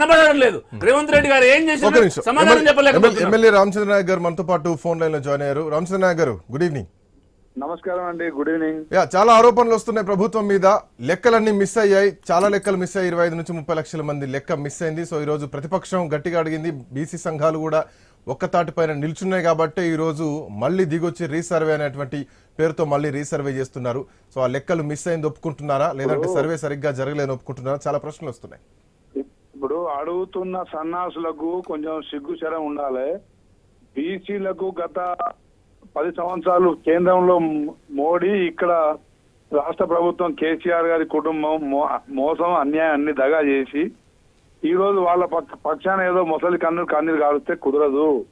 కనబడడం లేదు. రేవంత్ రెడ్డి గారు ఏం ఒక చేశారు నిమిషం. సమాధానం ఎమ్మెల్యే- చెప్పలేకపోతున్నారు. ఎమ్మెల్యే రామచంద్ర నాయక్ గారు మనతో పాటు ఫోన్ లైన్లో జాయిన్ అయ్యారు. Ramachandra Naik garu good evening. నమస్కారం అండి గుడ్ ఈవినింగ్. యా చాలా ఆరోపణలు వస్తున్నాయి ప్రభుత్వం మీద. లెక్కలన్నీ మిస్ అయ్యాయి. చాలా లెక్కలు మిస్ అయ్యాయి. ఇరవై ఐదు నుంచి ముప్పై లక్షల మంది లెక్క మిస్ అయింది. సో ఈ రోజు ప్రతిపక్షం గట్టిగా అడిగింది. బీసీ సంఘాలు కూడా ఒక్క తాటిపైన నిల్చున్నాయి కాబట్టి ఈ రోజు మళ్ళీ దిగొచ్చి రీసర్వే అనేటువంటి పేరుతో మళ్ళీ రీసర్వే చేస్తున్నారు. సో ఆ లెక్కలు మిస్ అయింది ఒప్పుకుంటున్నారా? లేదంటే సర్వే సరిగ్గా జరగలేని ఒప్పుకుంటున్నారా? చాలా ప్రశ్నలు వస్తున్నాయి. ఇప్పుడు అడుగుతున్న సన్నాసులకు కొంచెం సిగ్గుచరం ఉండాలి. బీసీలకు గత పది సంవత్సరాలు కేంద్రంలో మోడీ ఇక్కడ రాష్ట్ర ప్రభుత్వం కేసీఆర్ గారి కుటుంబం మో- మోసం అన్యాయం అన్ని దగా చేసి ఈ రోజు వాళ్ళ పక్క పక్షాన ఏదో మొసలి కన్ను కన్నీరు కాలుస్తే కుదరదు.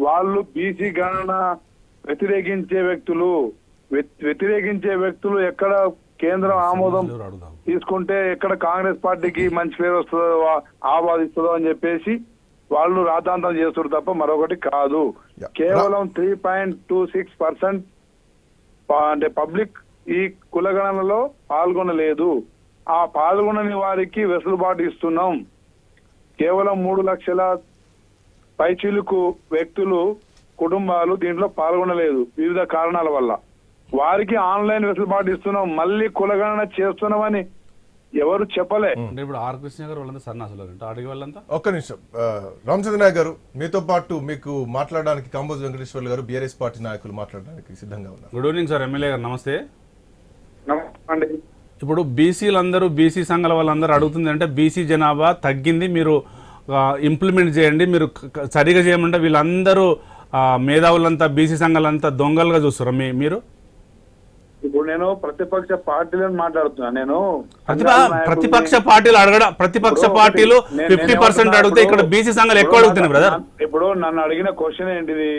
వాళ్ళు బీసీ గణన వ్యతిరేకించే వ్యక్తులు వ్యతి- వ్యతిరేకించే వ్యక్తులు ఎక్కడ కేంద్రం ఆమోదం తీసుకుంటే ఎక్కడ కాంగ్రెస్ పార్టీకి మంచి పేరు వస్తుందో ఆవాదిస్తుందో అని చెప్పేసి వాళ్ళు రాతాంతం చేస్తారు తప్ప మరొకటి కాదు. కేవలం three point two six percent అంటే పబ్లిక్ ఈ కులగణనలో పాల్గొనలేదు. ఆ పాల్గొనని వారికి వెసులుబాటు ఇస్తున్నాం. కేవలం మూడు లక్షల పైచిలుకు వ్యక్తులు కుటుంబాలు దీంట్లో పాల్గొనలేదు వివిధ కారణాల వల్ల. వారికి ఆన్లైన్ వెసులుబాటు ఇస్తున్నాం మళ్ళీ కులగణన చేస్తున్నామని ఎవరు చెప్పలే. అంటే ఇప్పుడు ఆర్ కృష్ణ గారు వాళ్ళంతా సన్నాసులు అడిగి వాళ్ళంతా? ఒక్క నిమిషం. ఆ, రామచంద్ర నాయక్ గారు మీతో పాటు మీకు మాట్లాడడానికి కాంబోజ్ వెంకటేశ్వర్లు గారు బీఆర్ఎస్ పార్టీ నాయకులు మాట్లాడడానికి సిద్ధంగా ఉన్నారు. గుడ్ ఈవినింగ్ సార్ ఎమ్మెల్యే గారు నమస్తే. నమస్తే అండి. ఇప్పుడు బీసీలందరూ బీసీ సంఘాల వాళ్ళందరూ అడుగుతుంది అంటే బీసీ జనాభా తగ్గింది మీరు ఇంప్లిమెంట్ చేయండి మీరు సరిగా చేయమంటే వీళ్ళందరూ ఆ, మేధావులంతా బీసీ సంఘాలంతా దొంగలుగా చూస్తారు మీ మీరు? ఇప్పుడు నేను ప్రతిపక్ష పార్టీలను మాట్లాడుతున్నా. నేను ప్రతిపక్ష పార్టీలు అడగడ ప్రతిపక్ష పార్టీలు ఫిఫ్టీ పర్సెంట్ అడిగితే ఇక్కడ బీసీ సంఘాలు ఎక్కువ అడుగుతున్నాయి బ్రదర్ ఇప్పుడు నన్ను అడిగిన క్వశ్చన్ ఏంటిది?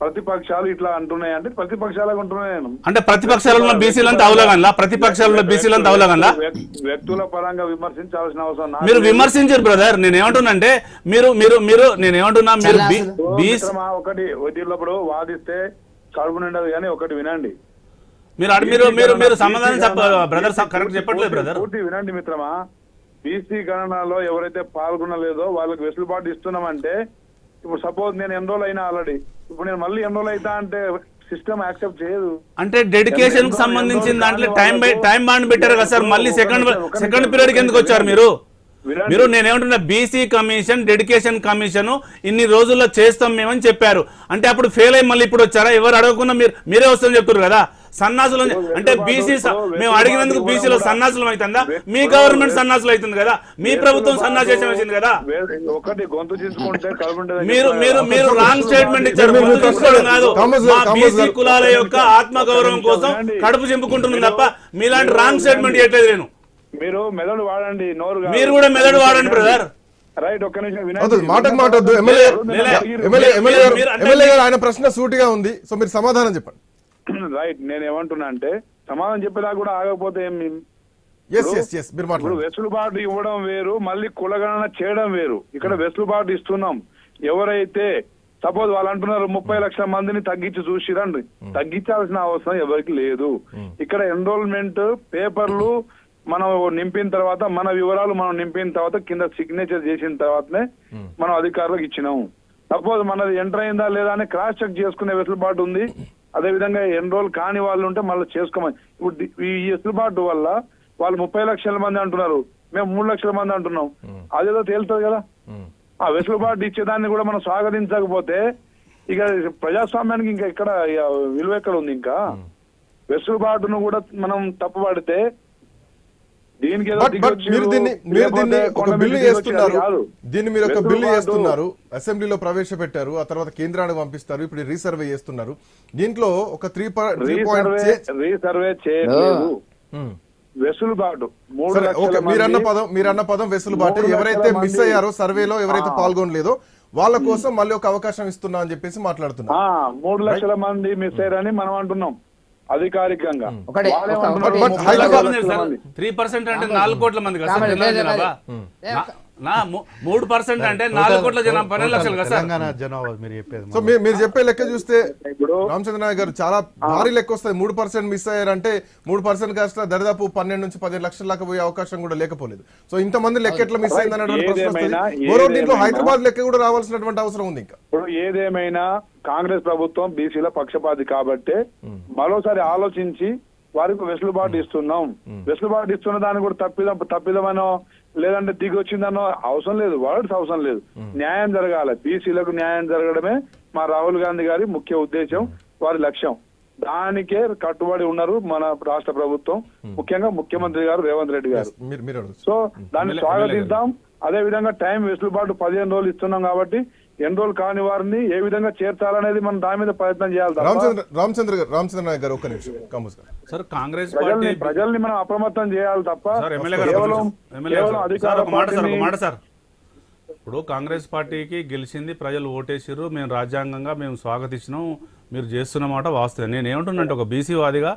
ప్రతిపక్షాలు ఇట్లా అంటున్నాయి? అంటే ప్రతిపక్షాలకు అంటున్నాయి నేను? అంటే ప్రతిపక్షాలలో బీసీలంతా అవలగనలా ప్రతిపక్షాలలో బీసీలంతా అవలగనలా వ్యక్- వ్యక్తుల పరంగా విమర్శించాల్సిన అవసరం మీరు. విమర్శించారు బ్రదర్ నేను ఏమంటున్నా మీరు మీరు మీరు నేను ఏమంటున్నా మీరు ఒకటి వడ్డీలప్పుడు వాదిస్తే కడుపు నిండదు కానీ ఒకటి వినండి. మీరు మీరు మీరు మీరు సమాధానం చెప్ప బ్రదర్ కరెక్ట్ చెప్పట్లేదు బ్రదర్ పూర్తి వినండి మిత్రమా. బీసీ గణనలో ఎవరైతే పాల్గొనలేదో వాళ్ళకి వెసులుబాటు ఇస్తున్నామంటే ఇప్పుడు సపోజ్ నేను ఎన్రోల్ అయినా ఆల్రెడీ ఇప్పుడు నేను మళ్ళీ ఎన్రోల్ అవుతా అంటే సిస్టమ్ యాక్సెప్ట్ చేయదు. అంటే డెడికేషన్కి సంబంధించిన దాంట్లో టైం బై టైం బాండ్ పెట్టారు కదా సార్? మళ్ళీ సెకండ్ సెకండ్ పీరియడ్కి ఎందుకు వచ్చారు మీరు. మీరు నేనేమంటున్నా బీసీ కమిషన్ డెడికేషన్ కమిషన్ ఇన్ని రోజుల్లో చేస్తాం మేమని చెప్పారు. అంటే అప్పుడు ఫెయిల్ అయ్యి మళ్ళీ ఇప్పుడు వచ్చారా? ఎవరు అడగకుండా మీరు మీరే వస్తామని చెప్తారు కదా? సన్నాసులు అంటే బీసీ మేము అడిగినందుకు బీసీలో సన్నాసులు అవుతుందా? మీ గవర్నమెంట్ సన్నాసులు అవుతుంది కదా? మీ ప్రభుత్వం సన్నాసేషన్ వచ్చింది కదా. మీరు మీరు మీరు రాంగ్ స్టేట్మెంట్ ఇచ్చారు. తీసుకోవడం కాదు. మా బీసీ. కులాల యొక్క ఆత్మ గౌరవం కోసం కడుపు చింపుకుంటున్నాం తప్ప మీలాంటి రాంగ్ స్టేట్మెంట్ చేయట్లేదు నేను. మీరు మెదడు వాడండి నోరు. మీరు కూడా మెదడు వాడండి బ్రదర్ రైట్ ఒక్క నిమిషం అవుతుంది. వినండి మాటకు మాట వద్దు ఎమ్మెల్యే. ఎమ్మెల్యే ఎమ్మెల్యే గారు ఆయన ప్రశ్న సూటిగా ఉంది. సో మీరు సమాధానం చెప్పండి. రైట్ నేను ఏమంటున్నా అంటే సమాధానం చెప్పేదాకా కూడా ఆగకపోతే ఏం ఇప్పుడు వెసులుబాటు ఇవ్వడం వేరు మళ్ళీ కులగణన చేయడం వేరు. ఇక్కడ వెసులుబాటు ఇస్తున్నాం. ఎవరైతే సపోజ్ వాళ్ళు అంటున్నారు ముప్పై లక్షల మందిని తగ్గించి చూసిరండి. తగ్గించాల్సిన అవసరం ఎవరికి లేదు. ఇక్కడ ఎన్రోల్మెంట్ పేపర్లు మనం నింపిన తర్వాత మన వివరాలు మనం నింపిన తర్వాత కింద సిగ్నేచర్ చేసిన తర్వాతనే మనం అధికారులకు ఇచ్చినాము. సపోజ్ మనది ఎంటర్ అయిందా లేదా అని క్రాస్ చెక్ చేసుకునే వెసులుబాటు ఉంది. అదే విధంగా ఎన్రోల్ కాని వాళ్ళు ఉంటే మళ్ళీ చేసుకోమని. ఇప్పుడు ఈ వెసులుబాటు వల్ల వాళ్ళు ముప్పై లక్షల మంది అంటున్నారు. మేము మూడు లక్షల మంది అంటున్నాం. అదేదో తేలుతుంది కదా. ఆ వెసులుబాటు ఇచ్చేదాన్ని కూడా మనం స్వాగతించకపోతే ఇక ప్రజాస్వామ్యానికి ఇంకా ఇక్కడ ఇక విలువ ఎక్కడ ఉంది ఇంకా? వెసులుబాటును కూడా మనం తప్పుపడితే దీనికి ఏదో బట్ బట్ దిగొచ్చి మీరు దీన్ని మీరు దీన్ని ఒక బిల్లు. దీన్ని మీరు ఒక అసెంబ్లీలో ప్రవేశపెట్టారు. ఆ తర్వాత కేంద్రానికి పంపిస్తారు. ఇప్పుడు రీసర్వే చేస్తున్నారు. దీంట్లో ఒక త్రీ పాయింట్ రీసర్వే చేయలేదు వెసులుబాటు. మీరన్న పదం మీరన్న పదం వెసులుబాటు. ఎవరైతే మిస్ అయ్యారో సర్వేలో ఎవరైతే. పాల్గొనలేదో వాళ్ళ కోసం మళ్ళీ ఒక అవకాశం ఇస్తున్నా అని చెప్పేసి మాట్లాడుతున్నారు ఆ మూడు లక్షల మంది మిస్ అయ్యారని మనం అంటున్నాం. అధికారికంగా. త్రీ పర్సెంట్ అంటే నాలుగు కోట్ల మంది కదా నా- మూడు పర్సెంట్ అంటే నాలుగు కోట్ల జనాభా పన్నెండు లక్షలు కదా తెలంగాణ జనాభా మీరు చెప్పేది సో మీరు చెప్పే లెక్క చూస్తే ఇప్పుడు రామచంద్ర నాయక్ గారు చాలా భారీ లెక్క వస్తుంది. మూడు పర్సెంట్ మిస్ అయ్యారంటే మూడు పర్సెంట్ కాస్త దరిదాపు పన్నెండు నుంచి పదిహేను లక్షల దాకా పోయే అవకాశం కూడా లేకపోలేదు. సో ఇంతమంది లెక్క ఎట్లా మిస్ అయింది అన్నటువంటి ప్రశ్న వస్తుంది. మరో దీంట్లో హైదరాబాద్ లెక్క కూడా రావాల్సినటువంటి అవసరం ఉంది ఇంకా. ఇప్పుడు ఏదేమైనా కాంగ్రెస్ ప్రభుత్వం బీసీల పక్షపాతి కాబట్టే మరోసారి ఆలోచించి వారికి వెసులుబాటు ఇస్తున్నాం. వెసులుబాటు ఇస్తున్న దాన్ని కూడా తప్పిదం తప్పిదమనో లేదంటే దిగి వచ్చిందనో అవసరం లేదు వర్డ్స్ అవసరం లేదు. న్యాయం జరగాలి. బీసీలకు న్యాయం జరగడమే మా రాహుల్ గాంధీ గారి ముఖ్య ఉద్దేశం వారి లక్ష్యం. దానికే కట్టుబడి ఉన్నారు మన రాష్ట్ర ప్రభుత్వం ముఖ్యంగా ముఖ్యమంత్రి గారు రేవంత్ రెడ్డి గారు. సో దాన్ని స్వాగతిద్దాం. అదే విధంగా టైం వెసులుబాటు పదిహేను రోజులు ఇస్తున్నాం కాబట్టి ఎన్ని రోజులు కాని వారిని ఏ విధంగా చేర్చాలనేది మనం దాని మీద ప్రయత్నం చేయాలి రామచంద్ర రామచంద్ర గారు రామచంద్ర నాయక్ గారు ఒక్క నిమిషం. కంబోజ్ గారు. సార్ కాంగ్రెస్ ప్రజల్ని పార్టీ ప్రజల్ని మనం అప్రమత్తం చేయాలి తప్ప ఒక కేవలం కేవలం. అధికార ఒక మాట సార్ ఒక పార్టీని- మాట సార్. ఇప్పుడు కాంగ్రెస్ పార్టీకి గెలిచింది ప్రజలు ఓటేసిర్రు మేము రాజ్యాంగంగా మేము స్వాగతించినాం మీరు చేస్తున్న మాట వాస్తవం నేను ఏమంటున్నానంటే ఒక బీసీ వాదిగా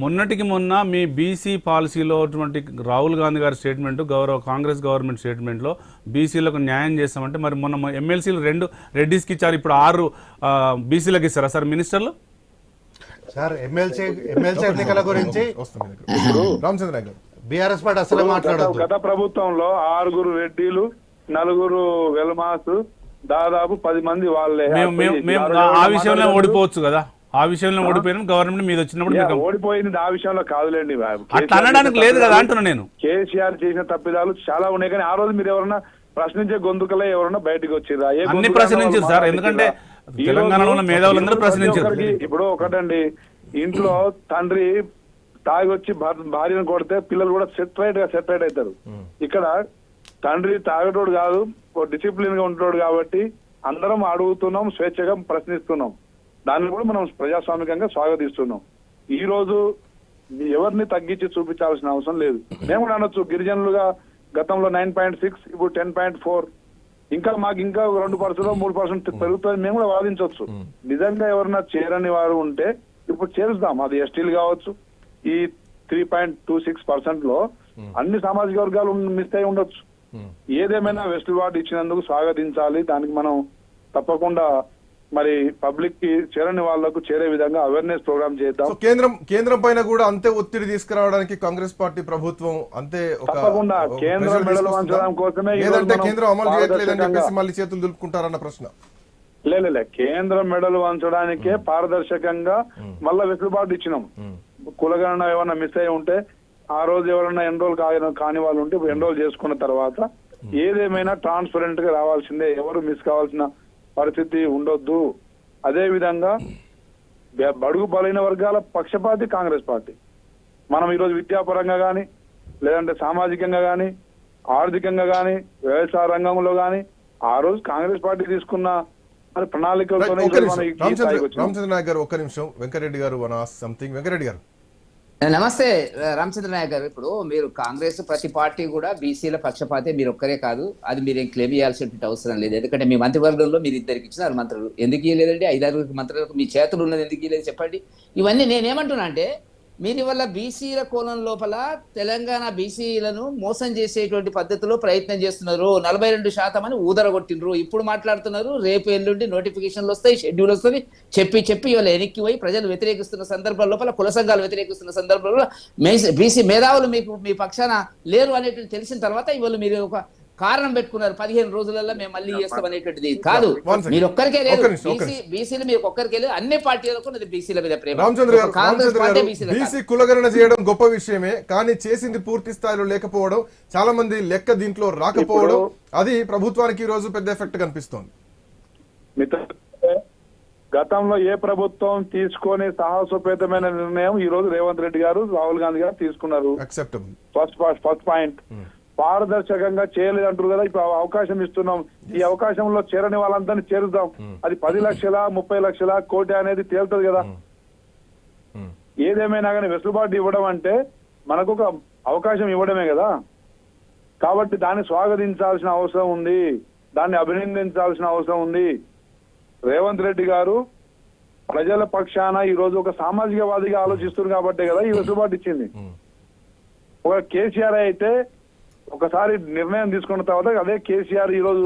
మొన్నటికి మొన్న మీ బీసీ పాలసీలో ఉన్నటువంటి రాహుల్ గాంధీ గారి స్టేట్మెంట్ గౌరవ కాంగ్రెస్ గవర్నమెంట్ స్టేట్మెంట్లో బీసీలకు న్యాయం చేస్తామంటే మరి మొన్న ఎమ్మెల్సీలు రెండు రెడ్డిస్కి ఇచ్చారు. ఇప్పుడు ఆరు బీసీలకు ఇస్తారా సార్ మినిస్టర్లు? సార్ ఎమ్మెల్సీ ఎమ్మెల్సీ ఎన్నికల గురించి. రామచంద్ర బీఆర్ఎస్ పార్టీ అసలే గత మాట్లాడద్దు. గత ప్రభుత్వంలో ఆరుగురు రెడ్డిలు నలుగురు వెల్మాస్ దాదాపు పది మంది వాళ్ళే. మేము మేము మేము ఆ విషయంలో ఓడిపోవచ్చు కదా. ఆ విషయంలో ఓడిపోయినాం గవర్నమెంట్ మీద వచ్చినప్పుడు ఓడిపోయింది ఆ విషయంలో కాదులేండి. అట్లా అనడానికి లేదు కదా అంటున్నా నేను. కేసీఆర్ చేసిన తప్పిదాలు చాలా ఉన్నాయి కానీ ఆ రోజు మీరు ఎవరన్నా ప్రశ్నించే గొంతుకలే ఎవరన్నా బయటకు వచ్చిరా అన్ని ప్రశ్నించారు సార్, ఎందుకంటే తెలంగాణలో ఉన్న మేధావులందరూ ప్రశ్నించారు. ఇప్పుడు ఒకటండి ఇంట్లో తండ్రి తాగి వచ్చి భార్యను కొడితే పిల్లలు కూడా సెటరేట్గా సెటరేట్ అవుతారు ఇక్కడ తండ్రి తాగటోడు కాదు డిసిప్లిన్గా ఉంటాడు కాబట్టి అందరం అడుగుతున్నాం స్వేచ్ఛగా ప్రశ్నిస్తున్నాం. దాన్ని కూడా మనం ప్రజాస్వామికంగా స్వాగతిస్తున్నాం. ఈ రోజు ఎవరిని తగ్గించి చూపించాల్సిన అవసరం లేదు. మేము కూడా అనొచ్చు గిరిజనులుగా గతంలో నైన్ పాయింట్ సిక్స్ ఇప్పుడు టెన్ పాయింట్ ఫోర్. ఇంకా మాకు ఇంకా రెండు పర్సెంట్ మూడు పర్సెంట్ పెరుగుతుంది మేము కూడా వాదించవచ్చు నిజంగా ఎవరన్నా చేరని వారు ఉంటే ఇప్పుడు చేరుస్తాం. అది ఎస్టీలు కావచ్చు. ఈ త్రీ పాయింట్ టూ సిక్స్ పర్సెంట్లో అన్ని సామాజిక వర్గాలు మిస్ అయి ఉండొచ్చు. ఏదేమైనా వెసులుబాటు ఇచ్చినందుకు స్వాగతించాలి. దానికి మనం తప్పకుండా మరి పబ్లిక్కి చేరని వాళ్ళకు చేరే విధంగా అవేర్నెస్ ప్రోగ్రామ్ చేద్దాం. కేంద్రం కేంద్రం పైన కూడా అంతే ఒత్తిడి తీసుకురావడానికి కాంగ్రెస్ పార్టీ ప్రభుత్వం అంతే తప్పకుండా. కేంద్రం మెడలు? వంచడం కోసమే లేదంటే కేంద్రం అమలు చేయట్లేదని చెప్పేసి మళ్ళీ చేతులు దులుపుకుంటారన్న ప్రశ్న. లేలే కేంద్రం మెడలు వంచడానికే పారదర్శకంగా మళ్ళా వెసులుబాటు ఇచ్చినాం. కులగణన ఏమైనా మిస్ అయి ఉంటే ఆ రోజు ఎవరైనా ఎన్రోల్ కాని కాని వాళ్ళు ఉంటే ఎన్రోల్ చేసుకున్న తర్వాత ఏదేమైనా ట్రాన్స్పరెంట్గా రావాల్సిందే. ఎవరు మిస్ కావాల్సిన పరిస్థితి ఉండొద్దు. అదే విధంగా బడుగు బలైన వర్గాల పక్షపాతి కాంగ్రెస్ పార్టీ. మనం ఈరోజు విద్యాపరంగా కానీ లేదంటే సామాజికంగా కానీ ఆర్థికంగా కానీ వ్యవసాయ రంగంలో కానీ ఆ రోజు కాంగ్రెస్ పార్టీ తీసుకున్న ప్రణాళికలతోనే గారు ఒక్క నిమిషం. వెంకరెడ్డి గారు వన్ ఆస్ సంథింగ్. వెంకరెడ్డి గారు. నమస్తే రామచంద్ర నాయక్ గారు. ఇప్పుడు మీరు కాంగ్రెస్ ప్రతి పార్టీ కూడా బీసీల పక్షపాతే మీరు ఒక్కరే కాదు. అది మీరు ఏం క్లెయిమ్ చేయాల్సినటువంటి అవసరం లేదు. ఎందుకంటే మీ మంత్రివర్గంలో మీరు ఇద్దరికి ఇచ్చినారు మంత్రులు. ఎందుకు ఇవ్వలేదండి ఐదారు మంత్రులకు మీ చేతులు ఉన్నది ఎందుకు ఇవ్వలేదు చెప్పండి. ఇవన్నీ నేనేమంటున్నా అంటే మీరు వల్ల బీసీల కోణం లోపల తెలంగాణ బీసీలను మోసం చేసేటువంటి పద్ధతిలో ప్రయత్నం చేస్తున్నారు. నలభై రెండు శాతం అని ఊదరగొట్టినరు ఇప్పుడు మాట్లాడుతున్నారు రేపు ఎల్లుండి నోటిఫికేషన్లు వస్తాయి షెడ్యూల్ వస్తుంది. చెప్పి చెప్పి ఇవాళ వెనక్కి పోయి ప్రజలు వ్యతిరేకిస్తున్న సందర్భం లోపల కుల సంఘాలు వ్యతిరేకిస్తున్న సందర్భంలో బీసీ మేధావులు మీకు మీ పక్షాన లేరు అనేటువంటి తెలిసిన తర్వాత ఇవాళ మీరు ఒక కారణం పెట్టుకున్నారు పదిహేను రోజులలో మేము మళ్ళీ చేస్తాం అనేటువంటిది కాదు. మీరు ఒక్కరికే లేదు బీసీ బీసీలు మీరు ఒక్కరికే లేదు అన్ని పార్టీలకు బీసీల మీద ప్రేమ. కాంగ్రెస్ పార్టీ. బీసీ కులగణన చేయడం గొప్ప విషయమే కానీ చేసింది పూర్తి స్థాయిలో లేకపోవడం చాలా మంది లెక్క దీంట్లో రాకపోవడం అది ప్రభుత్వానికి ఈ రోజు పెద్ద ఎఫెక్ట్ కనిపిస్తోంది. గతంలో ఏ ప్రభుత్వం తీసుకొని సాహసోపేతమైన నిర్ణయం ఈ రోజు రేవంత్ రెడ్డి గారు రాహుల్ గాంధీ గారు తీసుకున్నారు. ఫస్ట్ ఫస్ట్ పాయింట్ పారదర్శకంగా చేయలేదు అంటారు కదా ఇప్పుడు అవకాశం ఇస్తున్నాం. ఈ అవకాశంలో చేరని వాళ్ళందరినీ చేరుద్దాం. అది పది లక్షల ముప్పై లక్షల కోటి అనేది తేలుతుంది కదా. ఏదేమైనా కానీ వెసులుబాటు ఇవ్వడం అంటే మనకు ఒక అవకాశం ఇవ్వడమే కదా. కాబట్టి దాన్ని స్వాగతించాల్సిన అవసరం ఉంది. దాన్ని అభినందించాల్సిన అవసరం ఉంది. రేవంత్ రెడ్డి గారు ప్రజల పక్షాన ఈ రోజు ఒక సామాజికవాదిగా ఆలోచిస్తున్నారు కాబట్టే కదా ఈ వెసులుబాటు ఇచ్చింది. ఒక కేసీఆర్ అయితే ఒకసారి నిర్ణయం తీసుకున్న తర్వాత అదే కేసీఆర్ ఈ రోజు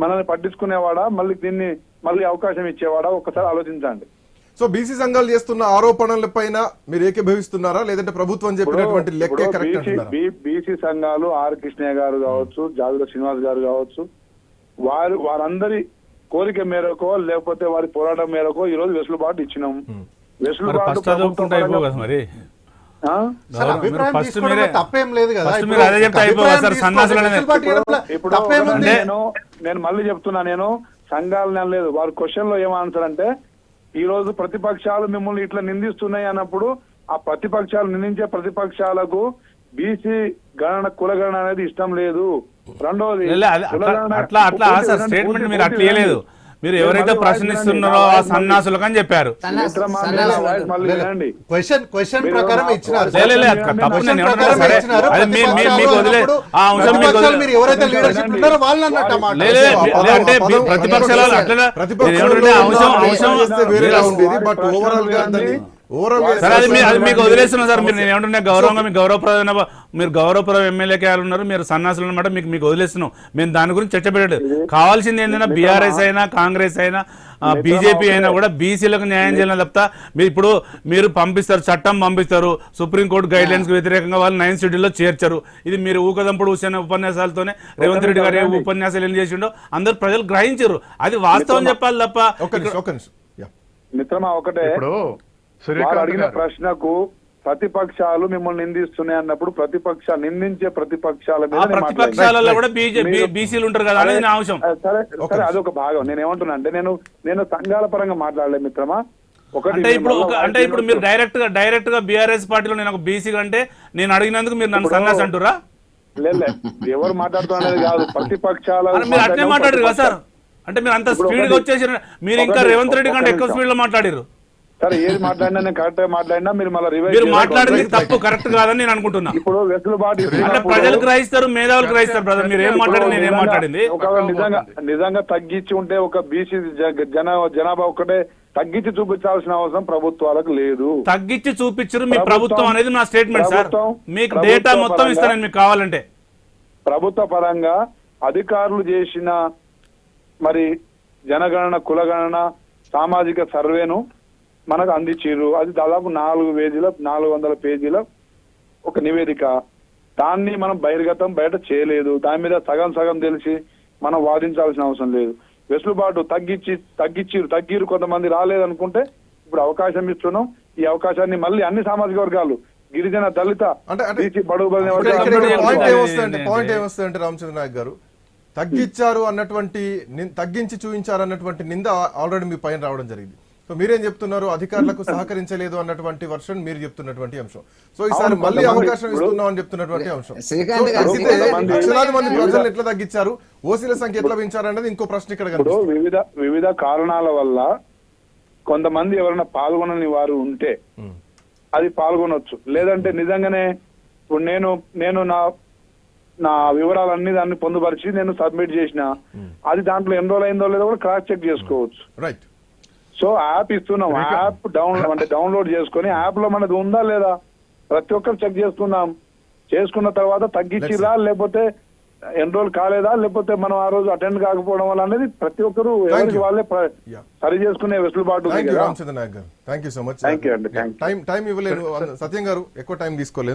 మనల్ని పట్టించుకునేవాడా? మళ్ళీ దీన్ని మళ్ళీ అవకాశం ఇచ్చేవాడా? ఒకసారి ఆలోచించండి. సో బీసీ సంఘాలు చేస్తున్న ఆరోపణల పైన మీరు ఏకీభవిస్తున్నారా? లేదంటే ప్రభుత్వం చెప్పినటువంటి లెక్కే కరెక్ట్ బీసీ సంఘాలు ఆర్ కృష్ణయ్య గారు కావచ్చు జాదుల శ్రీనివాస్ గారు కావచ్చు వారు వారందరి కోరిక మేరకో లేకపోతే వారి పోరాటం మేరకో ఈ రోజు వెసులుబాటు ఇచ్చినాం. వెసులుబాటు మరి. అభిప్రాయం మీరు తప్పేం లేదు కదా. మీరు అదే చెప్తే సార్, నేను నేను మళ్ళీ చెప్తున్నా నేను సంఘాలు లేదు. వారి క్వశ్చన్లో ఏం ఆన్సర్ అంటే ఈ రోజు ప్రతిపక్షాలు మిమ్మల్ని ఇట్లా నిందిస్తున్నాయి అన్నప్పుడు ఆ ప్రతిపక్షాలు నిందించే ప్రతిపక్షాలకు బీసీ గణన కులగణన అనేది ఇష్టం లేదు. రెండోది అట్లా అట్లా స్టేట్మెంట్ మీరు అట్లా మీరు ఎవరైతే ప్రశ్నిస్తున్నారో ఆ వినండి. సన్నాసులకు అని చెప్పారు. సన్నాసులు క్వశ్చన్ క్వశ్చన్ ప్రకారం మా- ఇచ్చినారు. అంశం అంటే ప్రతిపక్షాలు అంశం వేరేలా ఉండేది. బట్ ఓవరాల్గా అది మీ- అది మీకు వదిలేస్తున్నా సార్ మీరు నేను ఏమంటున్నా గౌరవంగా మీకు గౌరవప్రదమైన మీరు గౌరవప్రద ఎమ్మెల్యేకి ఎవరు ఉన్నారు మీరు సన్నాసులు అనమాట మీకు మీకు వదిలేస్తున్నాం. మేము దాని గురించి చర్చ పెట్టాడు కావాల్సింది ఏంటంటే బీఆర్ఎస్ అయినా కాంగ్రెస్ అయినా బీజేపీ అయినా కూడా బీసీలకు న్యాయం చేయాలని తప్ప మీరు ఇప్పుడు మీరు పంపిస్తారు చట్టం పంపిస్తారు సుప్రీంకోర్టు గైడ్ లైన్స్కి వ్యతిరేకంగా వాళ్ళు నైన్ షెడ్యూల్లో చేర్చరు. ఇది మీరు ఊకదంపుడు హుసేన్ ఉపన్యాసాలతోనే రేవంత్ రెడ్డి గారు ఏ ఉపన్యాసాలు ఏం చేసిండో అందరు ప్రజలు గ్రహించారు. అది వాస్తవం చెప్పాలి తప్ప. మిత్రమా ఒకటే. ఇప్పుడు వారు సూర్యకాంత్ అడిగిన ప్రశ్నకు ప్రతిపక్షాలు మిమ్మల్ని నిందిస్తున్నాయి అన్నప్పుడు ప్రతిపక్ష నిందించే ప్రతిపక్షాల మీద ప్రతిపక్షాలలో. కూడా బీజేపీ మీరు- బీసీలు ఉంటారు కదా అనేది నా అంశం. ఆ, సరే. అదొక భాగం. నేను ఏమంటున్నా అంటే నేను నేను సంఘాల పరంగా మాట్లాడలే మిత్రమా? ఒకటి అంటే ఇప్పుడు అంటే ఇప్పుడు మీరు. డైరెక్ట్గా డైరెక్ట్గా బీఆర్ఎస్ పార్టీలో నేను ఒక బీసీ అంటే నేను అడిగినందుకు మీరు నన్ను సన్నాసి అంటురా లే, లే, ఎవరు మాట్లాడుతున్నది కాదు. ప్రతిపక్షాల మీరు అట్లే మాట్లాడారు కదా సార్. అంటే మీరు అంత స్పీడ్గా ఒకటి- వచ్చేసి మీరు ఇంకా రేవంత్ రెడ్డి కంటే ఎక్కువ. స్పీడ్లో మాట్లాడారు సరే ఏది మాట్లాడినా నేను కరెక్ట్ మాట్లాడినా మీరు మళ్ళీ రివైజ్ మీరు మాట్లాడింది తప్పు కరెక్ట్ కాదని నేను అనుకుంటున్నా. ఇప్పుడు వెసులుబాటు అంటే ప్రజలు గ్రహిస్తారు మేధావులు గ్రహిస్తారు బ్రదర్ మీరు ఏం మాట్లాడింది నేను ఏం మాట్లాడింది? ఒకవేళ నిజంగా నిజంగా తగ్గించి ఉంటే ఒక బీసీ జన జనాభా ఒకటే తగ్గించి చూపించాల్సిన అవసరం ప్రభుత్వాలకు లేదు. తగ్గించి చూపించరు మీ ప్రభుత్వం- అనేది నా స్టేట్మెంట్ సార్ మీకు డేటా మొత్తం పరంగా- ఇస్తాను నేను మీకు కావాలంటే. ప్రభుత్వ పరంగా అధికారులు చేసిన మరి జనగణన కులగణన సామాజిక సర్వేను మనకు అందించారు అది దాదాపు నాలుగు పేజీల నాలుగు వందల పేజీల ఒక నివేదిక. దాన్ని మనం బహిర్గతం బయట చేయలేదు. దాని మీద సగం సగం తెలిసి మనం వాదించాల్సిన అవసరం లేదు. వెసులుబాటు తగ్గించి తగ్గించిరు తగ్గిరు కొంతమంది రాలేదనుకుంటే ఇప్పుడు అవకాశం ఇస్తున్నాం. ఈ అవకాశాన్ని మళ్ళీ అన్ని సామాజిక వర్గాలు గిరిజన దళిత పాయింట్ ఏమొస్తుందంటే రామచంద్ర నాయక్ గారు తగ్గించారు అన్నటువంటి నిన్- తగ్గించి చూపించారు అన్నటువంటి నింద ఆల్రెడీ మీ పైన రావడం జరిగింది. సో మీరేం చెప్తున్నారు? అధికారులకు సహకరించలేదు అన్నటువంటి వర్షన్ మీరు చెప్తున్నటువంటి అంశం. సో ఈసారి మళ్ళీ అవకాశం ఇస్తున్నాం అని చెప్తున్నటువంటి అంశం. లక్షలాది మంది ప్రజలు ఎట్లా తగ్గించారు? ఓసీల సంఖ్య ఎట్లా పెంచారు అనేది ఇంకో ప్రశ్న ఇక్కడ వివిధ వివిధ కారణాల వల్ల కొంతమంది ఎవరైనా పాల్గొనని వారు ఉంటే. అది పాల్గొనొచ్చు. లేదంటే నిజంగానే ఇప్పుడు నేను నేను నా నా వివరాలన్నీ దాన్ని పొందుపరిచి నేను సబ్మిట్ చేసిన అది దాంట్లో ఎన్రోల్ అయిందో లేదో కూడా క్రాస్ చెక్ చేసుకోవచ్చు. రైట్ సో యాప్ ఇస్తున్నాం. యాప్ డౌన్లోడ్ అంటే డౌన్లోడ్ చేసుకొని యాప్లో మనది ఉందా లేదా? ప్రతి ఒక్కరు చెక్ చేసుకుందాం. చేసుకున్న తర్వాత తగ్గించిరా లేకపోతే ఎన్రోల్ కాలేదా? లేకపోతే మనం ఆ రోజు అటెండ్ కాకపోవడం వల్ల అనేది ప్రతి ఒక్కరు ఎవరికి. వాళ్ళే. సరి చేసుకునే వెసులుబాటు thank you so much. Time time ఇవ్వలేదు. సత్యం గారు ఎక్కువ టైం తీసుకోలేదు.